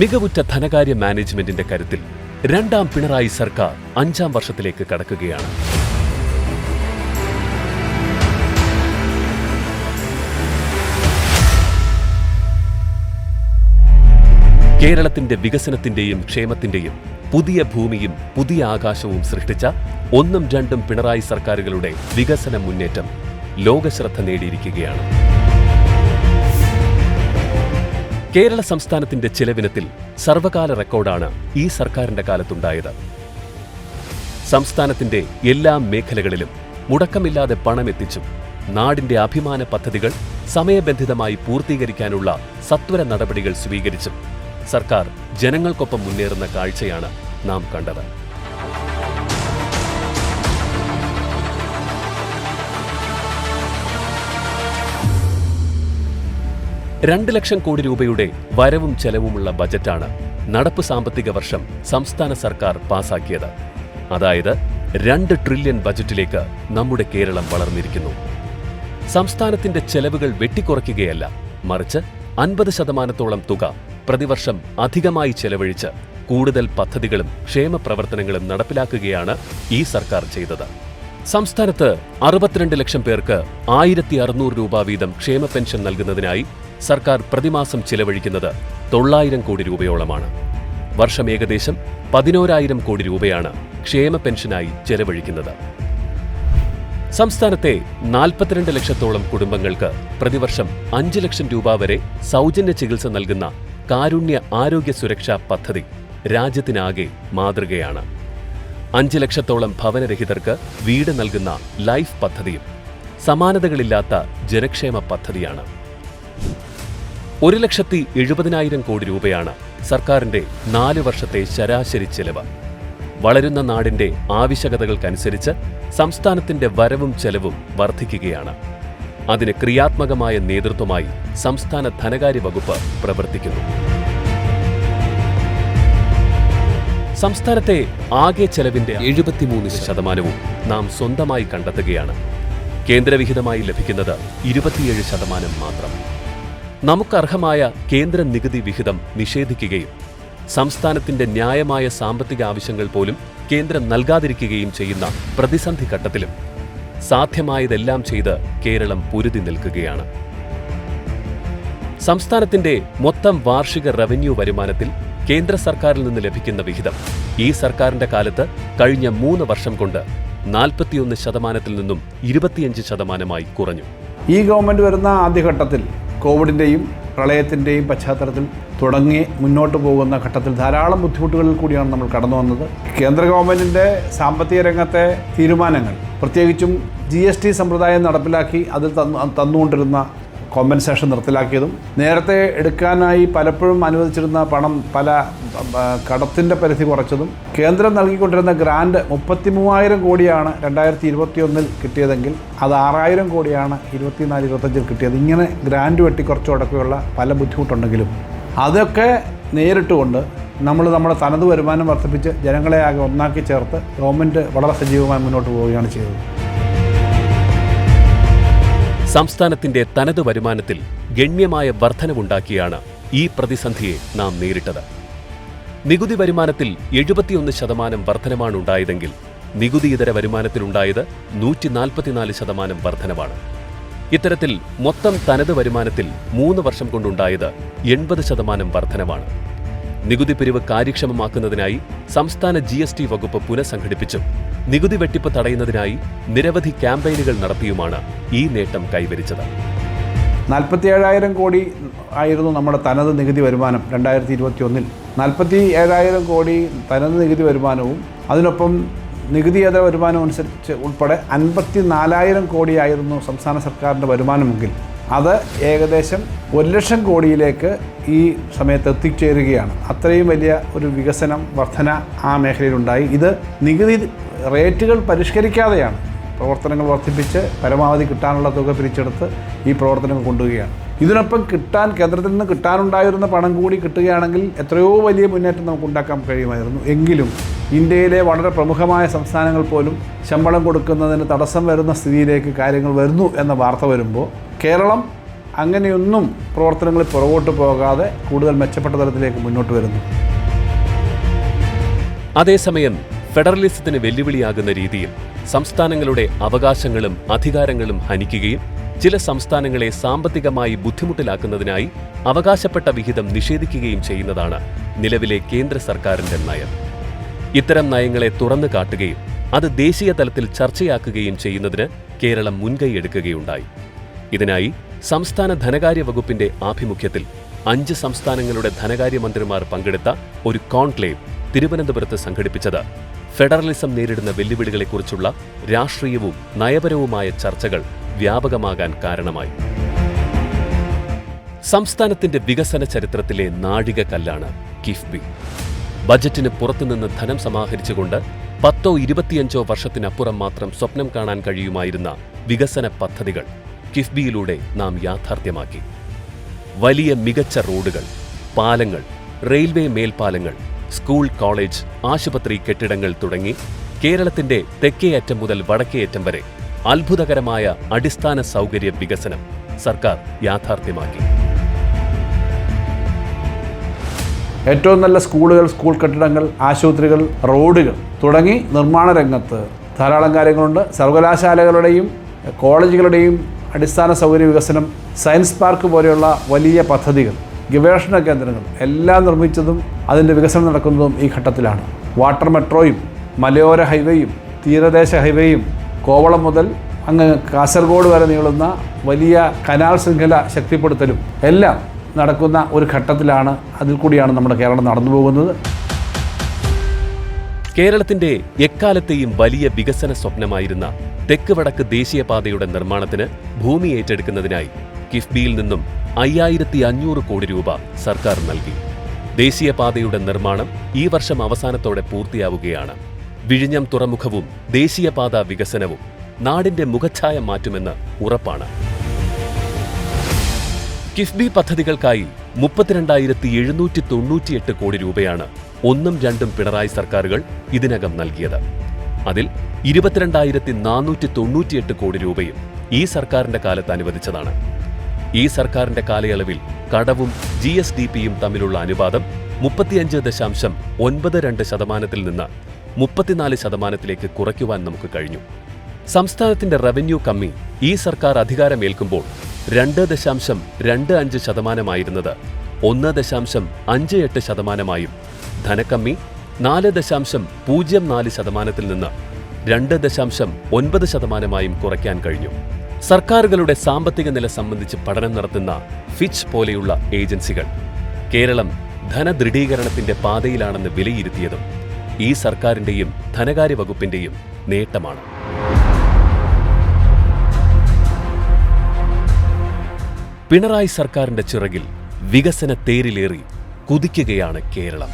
മികവുറ്റ ധനകാര്യ മാനേജ്മെന്റിന്റെ കരുത്തിൽ രണ്ടാം പിണറായി സർക്കാർ അഞ്ചാം വർഷത്തിലേക്ക് കടക്കുകയാണ്. കേരളത്തിന്റെ വികസനത്തിന്റെയും ക്ഷേമത്തിന്റെയും പുതിയ ഭൂമിയും പുതിയ ആകാശവും സൃഷ്ടിച്ച ഒന്നും രണ്ടും പിണറായി സർക്കാരുകളുടെ വികസന മുന്നേറ്റം ലോകശ്രദ്ധ നേടിയിരിക്കുകയാണ്. കേരള സംസ്ഥാനത്തിന്റെ ചെലവിനത്തിൽ സർവകാല റെക്കോർഡാണ് ഈ സർക്കാരിന്റെ കാലത്തുണ്ടായത്. സംസ്ഥാനത്തിന്റെ എല്ലാ മേഖലകളിലും മുടക്കമില്ലാതെ പണമെത്തിച്ചും നാടിന്റെ അഭിമാന പദ്ധതികൾ സമയബന്ധിതമായി പൂർത്തീകരിക്കാനുള്ള സത്വര നടപടികൾ സ്വീകരിച്ചും സർക്കാർ ജനങ്ങൾക്കൊപ്പം മുന്നേറുന്ന കാഴ്ചയാണ് നാം കണ്ടത്. രണ്ട് ലക്ഷം കോടി രൂപയുടെ വരവും ചെലവുമുള്ള ബജറ്റാണ് നടപ്പ് സാമ്പത്തിക വർഷം സംസ്ഥാന സർക്കാർ പാസാക്കിയത്. അതായത് രണ്ട് ട്രില്യൺ ബജറ്റിലേക്ക് നമ്മുടെ കേരളം വളർന്നിരിക്കുന്നു. സംസ്ഥാനത്തിന്റെ ചെലവുകൾ വെട്ടിക്കുറയ്ക്കുകയല്ല മറിച്ച് അൻപത് ശതമാനത്തോളം തുക പ്രതിവർഷം അധികമായി ചെലവഴിച്ച് കൂടുതൽ പദ്ധതികളും ക്ഷേമ പ്രവർത്തനങ്ങളും നടപ്പിലാക്കുകയാണ് ഈ സർക്കാർ ചെയ്തത്. സംസ്ഥാനത്ത് അറുപത്തിരണ്ട് ലക്ഷം പേർക്ക് ആയിരത്തി അറുന്നൂറ് രൂപ വീതം ക്ഷേമ പെൻഷൻ നൽകുന്നതിനായി സർക്കാർ പ്രതിമാസം ചിലവഴിക്കുന്നത് തൊള്ളായിരം കോടി രൂപയോളമാണ്. വർഷം ഏകദേശം പതിനോരായിരം കോടി രൂപയാണ് ക്ഷേമ പെൻഷനായി ചെലവഴിക്കുന്നത്. സംസ്ഥാനത്തെ നാൽപ്പത്തിരണ്ട് ലക്ഷത്തോളം കുടുംബങ്ങൾക്ക് പ്രതിവർഷം അഞ്ച് ലക്ഷം രൂപ വരെ സൗജന്യ ചികിത്സ നൽകുന്ന കാരുണ്യ ആരോഗ്യ സുരക്ഷാ പദ്ധതി രാജ്യത്തിനാകെ മാതൃകയാണ്. അഞ്ച് ലക്ഷത്തോളം ഭവനരഹിതർക്ക് വീട് നൽകുന്ന ലൈഫ് പദ്ധതിയും സമാനതകളില്ലാത്ത ജനക്ഷേമ പദ്ധതിയാണ്. ഒരു ലക്ഷത്തി എഴുപതിനായിരം കോടി രൂപയാണ് സർക്കാരിന്റെ നാല് വർഷത്തെ ശരാശരി ചെലവ്. വളരുന്ന നാടിന്റെ ആവശ്യകതകൾക്കനുസരിച്ച് സംസ്ഥാനത്തിന്റെ വരവും ചെലവും വർദ്ധിക്കുകയാണ്. അതിന് ക്രിയാത്മകമായ നേതൃത്വമായി സംസ്ഥാന ധനകാര്യ വകുപ്പ് പ്രവർത്തിക്കുന്നു. സംസ്ഥാനത്തെ ആകെ ചെലവിന്റെ എഴുപത്തിമൂന്ന് ശതമാനവും നാം സ്വന്തമായി കണ്ടെത്തുകയാണ്. കേന്ദ്രവിഹിതമായി ലഭിക്കുന്നത് ഇരുപത്തിയേഴ് ശതമാനം മാത്രം. നമുക്കർഹമായ കേന്ദ്ര നികുതി വിഹിതം നിഷേധിക്കുകയും സംസ്ഥാനത്തിന്റെ ന്യായമായ സാമ്പത്തിക ആവശ്യങ്ങൾ പോലും കേന്ദ്രം നൽകാതിരിക്കുകയും ചെയ്യുന്ന പ്രതിസന്ധി ഘട്ടത്തിലും സാധ്യമായതെല്ലാം ചെയ്ത് കേരളം പൊരുതി നിൽക്കുകയാണ്. സംസ്ഥാനത്തിന്റെ മൊത്തം വാർഷിക റവന്യൂ വരുമാനത്തിൽ കേന്ദ്ര സർക്കാരിൽ നിന്ന് ലഭിക്കുന്ന വിഹിതം ഈ സർക്കാരിന്റെ കാലത്ത് കഴിഞ്ഞ മൂന്ന് വർഷം കൊണ്ട് നാൽപ്പത്തിയൊന്ന് ശതമാനത്തിൽ നിന്നും ഇരുപത്തിയഞ്ച് ശതമാനമായി കുറഞ്ഞു. ഈ ഗവൺമെന്റ് വരുന്ന ആദ്യഘട്ടത്തിൽ കോവിഡിന്റെയും പ്രളയത്തിന്റെയും പശ്ചാത്തലത്തിൽ തുടങ്ങി മുന്നോട്ട് പോകുന്ന ഘട്ടത്തിൽ ധാരാളം ബുദ്ധിമുട്ടുകളിൽ കൂടിയാണ് നമ്മൾ കടന്നു വന്നത്. കേന്ദ്ര ഗവൺമെന്റിന്റെ സാമ്പത്തിക രംഗത്തെ തീരുമാനങ്ങൾ പ്രത്യേകിച്ചും ജി എസ് ടി സമ്പ്രദായം നടപ്പിലാക്കി അതിൽ തന്നുകൊണ്ടിരുന്ന കോമ്പൻസേഷൻ നിർത്തലാക്കിയതും നേരത്തെ എടുക്കാനായി പലപ്പോഴും അനുവദിച്ചിരുന്ന പണം പല കടത്തിന്റെ പരിധി കുറച്ചതും കേന്ദ്രം നൽകിക്കൊണ്ടിരുന്ന ഗ്രാൻഡ് മുപ്പത്തി മൂവായിരം കോടിയാണ് രണ്ടായിരത്തി ഇരുപത്തിയൊന്നിൽ കിട്ടിയതെങ്കിൽ അത് ആറായിരം കോടിയാണ് ഇരുപത്തിനാല് ഇരുപത്തഞ്ചിൽ കിട്ടിയത്. ഇങ്ങനെ ഗ്രാൻഡ് വെട്ടിക്കുറച്ചോടൊക്കെയുള്ള പല ബുദ്ധിമുട്ടുണ്ടെങ്കിലും അതൊക്കെ നേരിട്ടുകൊണ്ട് നമ്മൾ നമ്മുടെ തനത് വരുമാനം വർദ്ധിപ്പിച്ച് ജനങ്ങളെ ആകെ ഒന്നാക്കി ചേർത്ത് ഗവൺമെന്റ് വളരെ സജീവമായി മുന്നോട്ട് പോവുകയാണ് ചെയ്തത്. സംസ്ഥാനത്തിന്റെ തനത് വരുമാനത്തിൽ ഗണ്യമായ വർധനവുണ്ടാക്കിയാണ് ഈ പ്രതിസന്ധിയെ നാം നേരിട്ടത്. നികുതി വരുമാനത്തിൽ എഴുപത്തിയൊന്ന് ശതമാനം ഉണ്ടായതെങ്കിൽ നികുതിയിതര വരുമാനത്തിലുണ്ടായത് നൂറ്റി നാൽപ്പത്തിനാല് ശതമാനം വർധനമാണ് ഇത്തരത്തിൽ മൊത്തം തനത് വരുമാനത്തിൽ മൂന്ന് വർഷം കൊണ്ടുണ്ടായത് എൺപത് ശതമാനം വർധനമാണ് നികുതി പിരിവ് കാര്യക്ഷമമാക്കുന്നതിനായി സംസ്ഥാന ജി വകുപ്പ് പുനഃസംഘടിപ്പിച്ചും നികുതി വെട്ടിപ്പ് തടയുന്നതിനായി നിരവധി ക്യാമ്പയിനുകൾ നടത്തിയുമാണ് ഈ നേട്ടം കൈവരിച്ചത്. നാൽപ്പത്തി ഏഴായിരം കോടി ആയിരുന്നു നമ്മുടെ തനത് നികുതി വരുമാനം രണ്ടായിരത്തി ഇരുപത്തി ഒന്നിൽ നാൽപ്പത്തി ഏഴായിരം കോടി തനത് നികുതി വരുമാനവും അതിനൊപ്പം നികുതിയേതര വരുമാനം അനുസരിച്ച് ഉൾപ്പെടെ അൻപത്തി നാലായിരം കോടിയായിരുന്നു സംസ്ഥാന സർക്കാരിന്റെ വരുമാനമെങ്കിൽ അത് ഏകദേശം ഒരു ലക്ഷം കോടിയിലേക്ക് ഈ സമയത്ത് എത്തിച്ചേരുകയാണ്. അത്രയും വലിയ ഒരു വികസനം വർധന ആ മേഖലയിലുണ്ടായി. ഇത് നികുതി റേറ്റുകൾ പരിഷ്കരിക്കാതെയാണ് പ്രവർത്തനങ്ങൾ വർദ്ധിപ്പിച്ച് പരമാവധി കിട്ടാനുള്ള തുക പിരിച്ചെടുത്ത് ഈ പ്രവർത്തനങ്ങൾ കൊണ്ടുപോവുകയാണ് ഇതിനൊപ്പം കിട്ടാൻ കേന്ദ്രത്തിൽ നിന്ന് കിട്ടാനുണ്ടായിരുന്ന പണം കൂടി കിട്ടുകയാണെങ്കിൽ എത്രയോ വലിയ മുന്നേറ്റം നമുക്ക് ഉണ്ടാക്കാൻ കഴിയുമായിരുന്നു. എങ്കിലും ഇന്ത്യയിലെ വളരെ പ്രമുഖമായ സംസ്ഥാനങ്ങൾ പോലും ശമ്പളം കൊടുക്കുന്നതിന് തടസ്സം വരുന്ന സ്ഥിതിയിലേക്ക് കാര്യങ്ങൾ വരുന്നു എന്ന വാർത്ത വരുമ്പോൾ കേരളം അങ്ങനെയൊന്നും പ്രവർത്തനങ്ങളിൽ പുറകോട്ട് പോകാതെ കൂടുതൽ മെച്ചപ്പെട്ട തലത്തിലേക്ക് മുന്നോട്ട് വരുന്നു. അതേസമയം ഫെഡറലിസത്തിന് വെല്ലുവിളിയാകുന്ന രീതിയിൽ സംസ്ഥാനങ്ങളുടെ അവകാശങ്ങളും അധികാരങ്ങളും ഹനിക്കുകയും ചില സംസ്ഥാനങ്ങളെ സാമ്പത്തികമായി ബുദ്ധിമുട്ടിലാക്കുന്നതിനായി അവകാശപ്പെട്ട വിഹിതം നിഷേധിക്കുകയും ചെയ്യുന്നതാണ് നിലവിലെ കേന്ദ്ര സർക്കാരിന്റെ നയം. ഇത്തരം നയങ്ങളെ തുറന്നു കാട്ടുകയും അത് ദേശീയ തലത്തിൽ ചർച്ചയാക്കുകയും ചെയ്യുന്നതിന് കേരളം മുൻകൈയെടുക്കുകയുണ്ടായി ഇതിനായി സംസ്ഥാന ധനകാര്യ വകുപ്പിന്റെ ആഭിമുഖ്യത്തിൽ അഞ്ച് സംസ്ഥാനങ്ങളുടെ ധനകാര്യമന്ത്രിമാർ പങ്കെടുത്ത ഒരു കോൺക്ലേവ് തിരുവനന്തപുരത്ത് സംഘടിപ്പിച്ചത്. ഫെഡറലിസം നേരിടുന്ന വെല്ലുവിളികളെക്കുറിച്ചുള്ള രാഷ്ട്രീയവും നയപരവുമായ ചർച്ചകൾ വ്യാപകമാകാൻ കാരണമായി. സംസ്ഥാനത്തിന്റെ വികസന ചരിത്രത്തിലെ നാഴികക്കല്ലാണ് കിഫ്ബി. ബജറ്റിന് പുറത്തുനിന്ന് ധനം സമാഹരിച്ചുകൊണ്ട് പത്തോ ഇരുപത്തിയഞ്ചോ വർഷത്തിനപ്പുറം മാത്രം സ്വപ്നം കാണാൻ കഴിയുമായിരുന്ന വികസന പദ്ധതികൾ. കിഫ്ബിയിലൂടെ നാം യാഥാർത്ഥ്യമാക്കി. വലിയ മികച്ച റോഡുകൾ പാലങ്ങൾ റെയിൽവേ മേൽപ്പാലങ്ങൾ സ്കൂൾ കോളേജ് ആശുപത്രി കെട്ടിടങ്ങൾ തുടങ്ങി കേരളത്തിന്റെ തെക്കേയറ്റം മുതൽ വടക്കേയറ്റം വരെ അത്ഭുതകരമായ അടിസ്ഥാന സൗകര്യ വികസനം സർക്കാർ യാഥാർത്ഥ്യമാക്കി. ഏറ്റവും നല്ല സ്കൂളുകൾ സ്കൂൾ കെട്ടിടങ്ങൾ ആശുപത്രികൾ റോഡുകൾ തുടങ്ങി നിർമ്മാണ രംഗത്ത് ധാരാളം കാര്യങ്ങളുണ്ട്. സർവകലാശാലകളുടെയും കോളേജുകളുടെയും അടിസ്ഥാന സൗകര്യ വികസനം സയൻസ് പാർക്ക് പോലെയുള്ള വലിയ പദ്ധതികൾ ഗവേഷണ കേന്ദ്രങ്ങൾ എല്ലാം നിർമ്മിച്ചതും അതിന്റെ വികസനം നടക്കുന്നതും ഈ ഘട്ടത്തിലാണ്. വാട്ടർ മെട്രോയും മലയോര ഹൈവേയും തീരദേശ ഹൈവേയും കോവളം മുതൽ അങ്ങ് കാസർഗോഡ് വരെ നീളുന്ന വലിയ കനാൽ ശൃംഖല ശക്തിപ്പെടുത്തലും എല്ലാം നടക്കുന്ന ഒരു ഘട്ടത്തിലാണ് അതിൽ കൂടിയാണ് നമ്മുടെ കേരളം നടന്നു പോകുന്നത്. കേരളത്തിന്റെ എക്കാലത്തെയും വലിയ വികസന സ്വപ്നമായിരുന്ന തെക്ക് വടക്ക് ദേശീയപാതയുടെ നിർമ്മാണത്തിന് ഭൂമി ഏറ്റെടുക്കുന്നതിനായി കിഫ്ബിയിൽ നിന്നും അയ്യായിരത്തി അഞ്ഞൂറ് കോടി രൂപ സർക്കാർ നൽകി. ദേശീയപാതയുടെ നിർമ്മാണം ഈ വർഷം അവസാനത്തോടെ പൂർത്തിയാവുകയാണ്. വിഴിഞ്ഞം തുറമുഖവും ദേശീയപാത വികസനവും നാടിന്റെ മുഖച്ഛായ മാറ്റുമെന്ന് ഉറപ്പാണ്. കിഫ്ബി പദ്ധതികൾക്കായി മുപ്പത്തിരണ്ടായിരത്തി എഴുന്നൂറ്റി തൊണ്ണൂറ്റിയെട്ട് കോടി രൂപയാണ് ഒന്നും രണ്ടും പിണറായി സർക്കാരുകൾ ഇതിനകം നൽകിയത്. അതിൽ ഇരുപത്തിരണ്ടായിരത്തി നാനൂറ്റി തൊണ്ണൂറ്റിയെട്ട് കോടി രൂപയും ഈ സർക്കാരിന്റെ കാലത്ത് അനുവദിച്ചതാണ്. ഈ സർക്കാരിന്റെ കാലയളവിൽ കടവും ജി എസ് ഡി പിയും തമ്മിലുള്ള അനുപാതം മുപ്പത്തിയഞ്ച് ദശാംശം ഒൻപത് രണ്ട് ശതമാനത്തിൽ നിന്ന് മുപ്പത്തിനാല് ശതമാനത്തിലേക്ക് കുറയ്ക്കുവാൻ നമുക്ക് കഴിഞ്ഞു. സംസ്ഥാനത്തിന്റെ റവന്യൂ കമ്മി ഈ സർക്കാർ അധികാരമേൽക്കുമ്പോൾ രണ്ട് ദശാംശം രണ്ട് അഞ്ച് ശതമാനമായിരുന്നത് ഒന്ന് ദശാംശം അഞ്ച് എട്ട് ശതമാനമായും ധനക്കമ്മി നാല് ദശാംശം പൂജ്യം നാല് ശതമാനത്തിൽ നിന്ന് രണ്ട് ദശാംശം ഒൻപത് ശതമാനമായും കുറയ്ക്കാൻ കഴിഞ്ഞു. സർക്കാരുകളുടെ സാമ്പത്തിക നില സംബന്ധിച്ച് പഠനം നടത്തുന്ന ഫിച്ച് പോലെയുള്ള ഏജൻസികൾ കേരളം ധനദൃഢീകരണത്തിന്റെ പാതയിലാണെന്ന് വിലയിരുത്തിയതും ഈ സർക്കാരിന്റെയും ധനകാര്യ വകുപ്പിന്റെയും നേട്ടമാണ്. പിണറായി സർക്കാരിന്റെ ചിറകിൽ വികസന തേരിലേറി കുതിക്കുകയാണ് കേരളം.